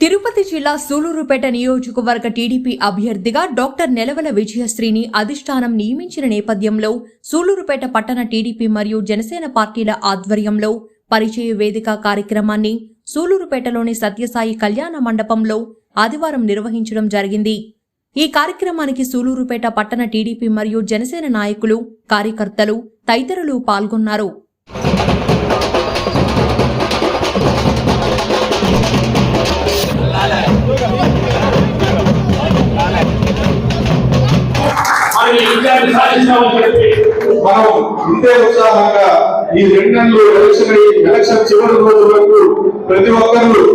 తిరుపతి జిల్లా సూలూరుపేట నియోజకవర్గ టీడీపీ అభ్యర్థిగా డాక్టర్ నెలవల విజయశ్రీని అధిష్టానం నియమించిన నేపథ్యంలో సూలూరుపేట పట్టణ టీడీపీ మరియు జనసేన పార్టీల ఆధ్వర్యంలో పరిచయ వేదిక కార్యక్రమాన్ని సూలూరుపేటలోని సత్యసాయి కళ్యాణ మండపంలో ఆదివారం నిర్వహించడం జరిగింది. ఈ కార్యక్రమానికి సూలూరుపేట పట్టణ టీడీపీ మరియు జనసేన నాయకులు కార్యకర్తలు తదితరులు పాల్గొన్నారు. సాధించామని చెప్పి మనం ఇంతే ఉత్సాహంగా ఈ రెండు నెలలు ఎలక్షన్ ఎలక్షన్ చివరి రోజు వరకు ప్రతి ఒక్కరు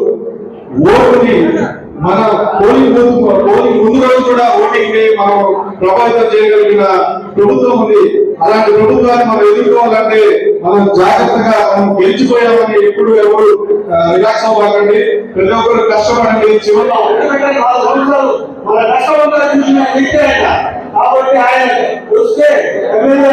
ఓటుని మన పోలింగ్ బూత్ పోలింగ్ ముందు రోజు కూడా ఓటింగ్ని మనం ప్రభావితం చేయగలిగిన ప్రభుత్వం ఉంది అలాంటి ప్రభుత్వాన్ని మనం ఎదుర్కోవాలంటే మనం జాగ్రత్తగా మనం గెలిచిపోయామని ఎప్పుడు ఎవరు రిలాక్స్ అవ్వాలండి ప్రతి ఒక్కరు కష్టపడండి చివరిలో కాబట్టి ఆయన వస్తే ఎమ్మెల్యే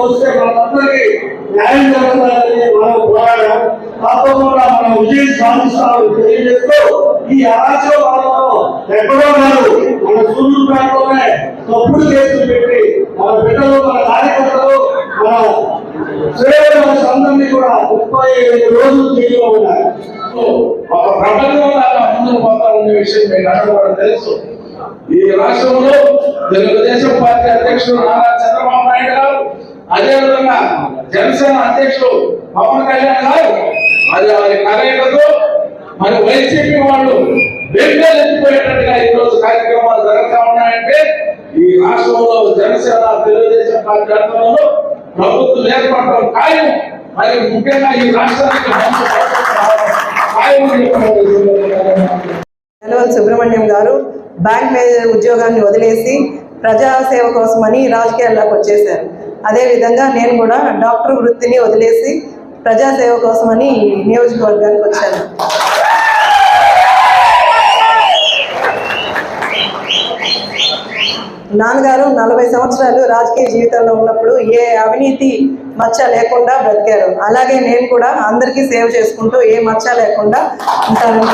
వస్తే మనందరికీ న్యాయం జరుగుతుందని మనం పోరాడాం తప్పకుండా మనం విజయం సాధిస్తామని తెలియజేస్తూ ఈ అరాచక పాలనలో ఎక్కడో కాదు మన సూర్యుపేటలోనే తప్పుడు కేసులు పెట్టి మన బిడ్డలు మన కార్యకర్తలు మన శ్రేణుల అందరినీ కూడా ముప్పై ఐదు రోజులు జైల్లో ఉన్నారు. ఒక ప్రపంచం ముందుకు పోతా ఉన్న విషయం మీకు అందరూ కూడా తెలుసు. ఈ రాష్ట్రంలో తెలుగుదేశం పార్టీ అధ్యక్షుడు నారా చంద్రబాబు నాయుడు గారు అదేవిధంగా జనసేన అధ్యక్షుడు పవన్ కళ్యాణ్ గారు అది వారి కలయికతో మరి వైసీపీ వాళ్ళు వెంటెత్తిపోయేటట్టుగా ఈ రోజు కార్యక్రమాలు జరుగుతా ఉన్నాయంటే ఈ రాష్ట్రంలో జనసేన తెలుగుదేశం పార్టీ ఆధ్వర్యంలో ప్రభుత్వం ఏర్పడటం ఖాయం. మరి ముఖ్యంగా ఈ రాష్ట్రానికి మంచి ఖాయం సుబ్రహ్మణ్యం గారు. బ్యాంక్ మేనేజర్ ఉద్యోగాన్ని వదిలేసి ప్రజాసేవ కోసమని రాజకీయాల్లోకి వచ్చేసారు అదేవిధంగా నేను కూడా డాక్టర్ వృత్తిని వదిలేసి ప్రజాసేవ కోసమని నియోజకవర్గానికి వచ్చాను. నాన్నగారు నలభై సంవత్సరాలు రాజకీయ జీవితంలో ఉన్నప్పుడు ఏ అవినీతి మచ్చ లేకుండా బ్రతికారు. అలాగే నేను కూడా అందరికీ సేవ చేసుకుంటూ ఏ మచ్చ లేకుండా ఉంటానని